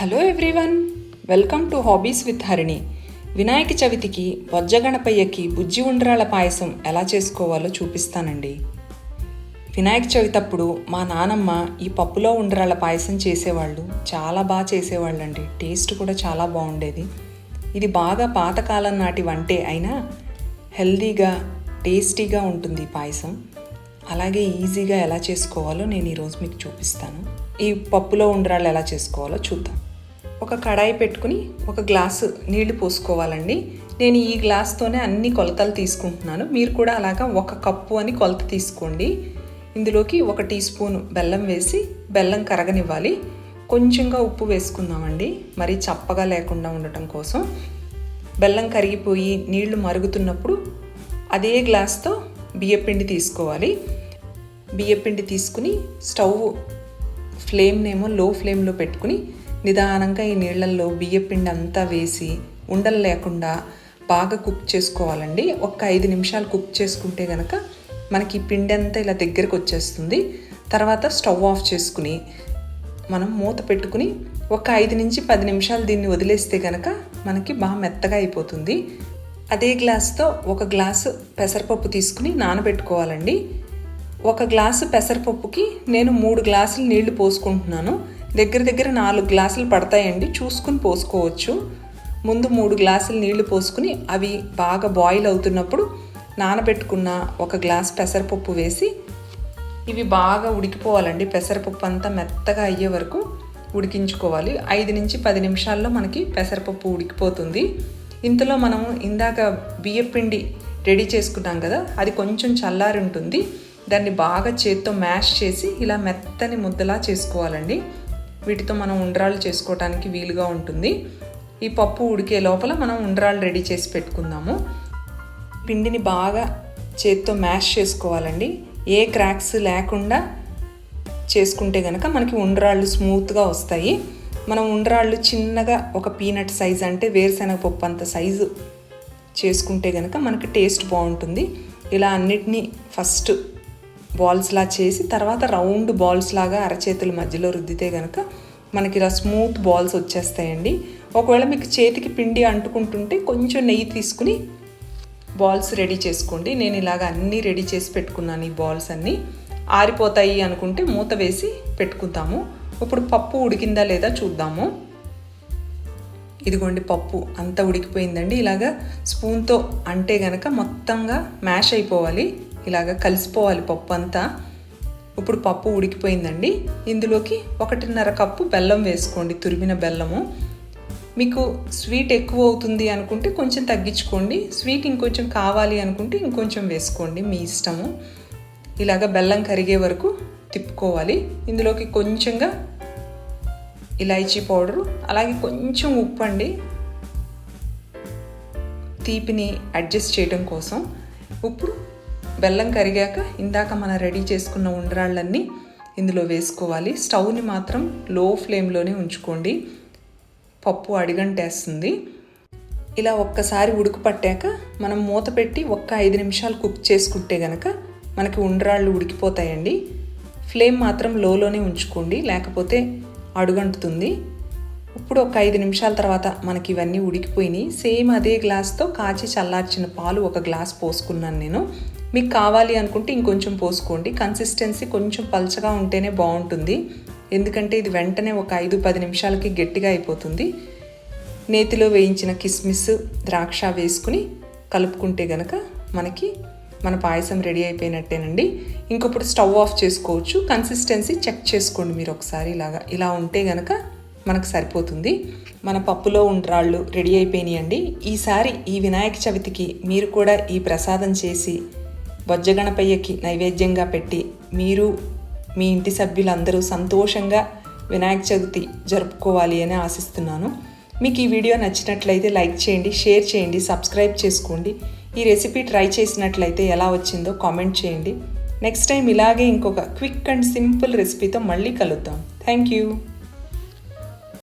Hello everyone welcome to hobbies with Harini Vinayaka చవితికి వజ్జగణపయ్యకి బుజ్జి ఉండ్రాల పాయసం ఎలా చేసుకోవాలో చూపిస్తానండి. వినాయక చవితి అప్పుడు మా నానమ్మ ఈ పప్పులో ఉండ్రాల పాయసం చేసేవాళ్ళు చాలా బాగా చేసేవాళ్ళండి. టేస్ట్ కూడా చాలా బాగుండేది. ఇది బాగా పాతకాలం నాటి వంటే అయినా హెల్దీగా టేస్టీగా ఉంటుంది ఈ పాయసం. అలాగే ఈజీగా ఎలా చేసుకోవాలో నేను ఈరోజు మీకు చూపిస్తాను. ఈ పప్పులో ఉండ్రాళ్ళు ఎలా చేసుకోవాలో చూద్దాం. ఒక కడాయి పెట్టుకుని ఒక గ్లాసు నీళ్ళు పోసుకోవాలండి. నేను ఈ గ్లాస్తోనే అన్ని కొలతలు తీసుకుంటున్నాను. మీరు కూడా అలాగా ఒక కప్పు అని కొలత తీసుకోండి. ఇందులోకి ఒక టీ స్పూన్ బెల్లం వేసి బెల్లం కరగనివ్వాలి. కొంచెంగా ఉప్పు వేసుకుందామండి. మరి చప్పగా లేకుండా ఉండటం కోసం. బెల్లం కరిగిపోయి నీళ్ళు మరుగుతున్నప్పుడు అదే గ్లాస్తో బియ్యపిండి తీసుకోవాలి. బియ్యపిండి తీసుకుని స్టవ్ ఫ్లేమ్నేమో లో ఫ్లేమ్లో పెట్టుకుని నిదానంగా ఈ నీళ్ళల్లో బియ్యపిండి అంతా వేసి ఉండలు లేకుండా బాగా కుక్ చేసుకోవాలండి. ఒక ఐదు నిమిషాలు కుక్ చేసుకుంటే కనుక మనకి పిండి అంతా ఇలా దగ్గరకు వచ్చేస్తుంది. తర్వాత స్టవ్ ఆఫ్ చేసుకుని మనం మూత పెట్టుకుని ఒక ఐదు నుంచి పది నిమిషాలు దీన్ని వదిలేస్తే కనుక మనకి బాగా మెత్తగా అయిపోతుంది. అదే గ్లాస్తో ఒక గ్లాసు పెసరపప్పు తీసుకుని నానబెట్టుకోవాలండి. ఒక గ్లాసు పెసరపప్పుకి నేను మూడు గ్లాసులు నీళ్ళు పోసుకుంటున్నాను. దగ్గర దగ్గర నాలుగు గ్లాసులు పడతాయండి. చూసుకుని పోసుకోవచ్చు. ముందు మూడు గ్లాసులు నీళ్ళు పోసుకుని అవి బాగా బాయిల్ అవుతున్నప్పుడు నానబెట్టుకున్న ఒక గ్లాస్ పెసరపప్పు వేసి ఇవి బాగా ఉడికిపోవాలండి. పెసరపప్పు అంతా మెత్తగా అయ్యే వరకు ఉడికించుకోవాలి. ఐదు నుంచి పది నిమిషాల్లో మనకి పెసరపప్పు ఉడికిపోతుంది. ఇంతలో మనం ఇందాక బియ్యపిండి రెడీ చేసుకున్నాం కదా అది కొంచెం చల్లారి ఉంటుంది. దాన్ని బాగా చేత్తో మ్యాష్ చేసి ఇలా మెత్తని ముద్దలా చేసుకోవాలండి. వీటితో మనం ఉండ్రాళ్ళు చేసుకోవడానికి వీలుగా ఉంటుంది. ఈ పప్పు ఉడికే లోపల మనం ఉండ్రాళ్ళు రెడీ చేసి పెట్టుకుందాము. పిండిని బాగా చేత్తో మ్యాష్ చేసుకోవాలండి. ఏ క్రాక్స్ లేకుండా చేసుకుంటే కనుక మనకి ఉండ్రాళ్ళు స్మూత్గా వస్తాయి. మనం ఉండ్రాళ్ళు చిన్నగా ఒక పీనట్ సైజ్ అంటే వేరుశనగ పప్పు అంత సైజు చేసుకుంటే కనుక మనకి టేస్ట్ బాగుంటుంది. ఇలా అన్నిటినీ ఫస్ట్ బాల్స్లా చేసి తర్వాత రౌండ్ బాల్స్ లాగా అరచేతుల మధ్యలో రుద్దితే కనుక మనకి ఇలా స్మూత్ బాల్స్ వచ్చేస్తాయండి. ఒకవేళ మీకు చేతికి పిండి అంటుకుంటుంటే కొంచెం నెయ్యి తీసుకుని బాల్స్ రెడీ చేసుకోండి. నేను ఇలాగ అన్నీ రెడీ చేసి పెట్టుకున్నాను ఈ బాల్స్ అన్నీ. ఆరిపోతాయి అనుకుంటే మూత వేసి పెట్టుకుందాము. ఇప్పుడు పప్పు ఉడికిందా లేదా చూద్దాము. ఇదిగోండి పప్పు అంతా ఉడికిపోయిందండి. ఇలాగా స్పూన్తో అంటే గనక మొత్తంగా మ్యాష్ అయిపోవాలి. ఇలాగ కలిసిపోవాలి పప్పు అంతా. ఇప్పుడు పప్పు ఉడికిపోయిందండి. ఇందులోకి ఒకటిన్నర కప్పు బెల్లం వేసుకోండి తురిమిన బెల్లము. మీకు స్వీట్ ఎక్కువ అవుతుంది అనుకుంటే కొంచెం తగ్గించుకోండి. స్వీట్ ఇంకొంచెం కావాలి అనుకుంటే ఇంకొంచెం వేసుకోండి మీ ఇష్టము. ఇలాగ బెల్లం కరిగే వరకు తిప్పుకోవాలి. ఇందులోకి కొంచెంగా ఇలాచీ పౌడరు అలాగే కొంచెం ఉప్పు అండి. తీపిని అడ్జస్ట్ చేయడం కోసం. ఇప్పుడు బెల్లం కరిగాక ఇందాక మనం రెడీ చేసుకున్న ఉండ్రాళ్ళన్నీ ఇందులో వేసుకోవాలి. స్టవ్ని మాత్రం లో ఫ్లేమ్లోనే ఉంచుకోండి. పప్పు అడిగంటేస్తుంది. ఇలా ఒక్కసారి ఉడుకు పట్టాక మనం మూత పెట్టి ఒక్క ఐదు నిమిషాలు కుక్ చేసుకుంటే గనక మనకి ఉండ్రాళ్ళు ఉడికిపోతాయండి. ఫ్లేమ్ మాత్రం లోలోనే ఉంచుకోండి లేకపోతే అడుగంటుతుంది. ఇప్పుడు ఒక ఐదు నిమిషాల తర్వాత మనకి ఇవన్నీ ఉడికిపోయినాయి. సేమ్ అదే గ్లాస్తో కాచి చల్లార్చిన పాలు ఒక గ్లాస్ పోసుకున్నాను నేను. మీకు కావాలి అనుకుంటే ఇంకొంచెం పోసుకోండి. కన్సిస్టెన్సీ కొంచెం పల్చగా ఉంటేనే బాగుంటుంది. ఎందుకంటే ఇది వెంటనే ఒక ఐదు పది నిమిషాలకి గట్టిగా అయిపోతుంది. నేతిలో వేయించిన కిస్మిస్ ద్రాక్ష వేసుకుని కలుపుకుంటే గనక మనకి మన పాయసం రెడీ అయిపోయినట్టేనండి. ఇంకొప్పుడు స్టవ్ ఆఫ్ చేసుకోవచ్చు. కన్సిస్టెన్సీ చెక్ చేసుకోండి మీరు ఒకసారి ఇలాగా. ఇలా ఉంటే గనక మనకు సరిపోతుంది. మన పప్పులో ఉండ్రాళ్ళు రెడీ అయిపోయినాయండి. ఈసారి ఈ వినాయక చవితికి మీరు కూడా ఈ ప్రసాదం చేసి బొజ్జగణపయ్యకి నైవేద్యంగా పెట్టి మీరు మీ ఇంటి సభ్యులందరూ సంతోషంగా వినాయక చవితి జరుపుకోవాలి అని ఆశిస్తున్నాను. మీకు ఈ వీడియో నచ్చినట్లయితే లైక్ చేయండి షేర్ చేయండి సబ్స్క్రైబ్ చేసుకోండి. ఈ రెసిపీ ట్రై చేసినట్లయితే ఎలా వచ్చిందో కామెంట్ చేయండి. నెక్స్ట్ టైం ఇలాగే ఇంకొక క్విక్ అండ్ సింపుల్ రెసిపీతో మళ్ళీ కలుద్దాం. Thank you.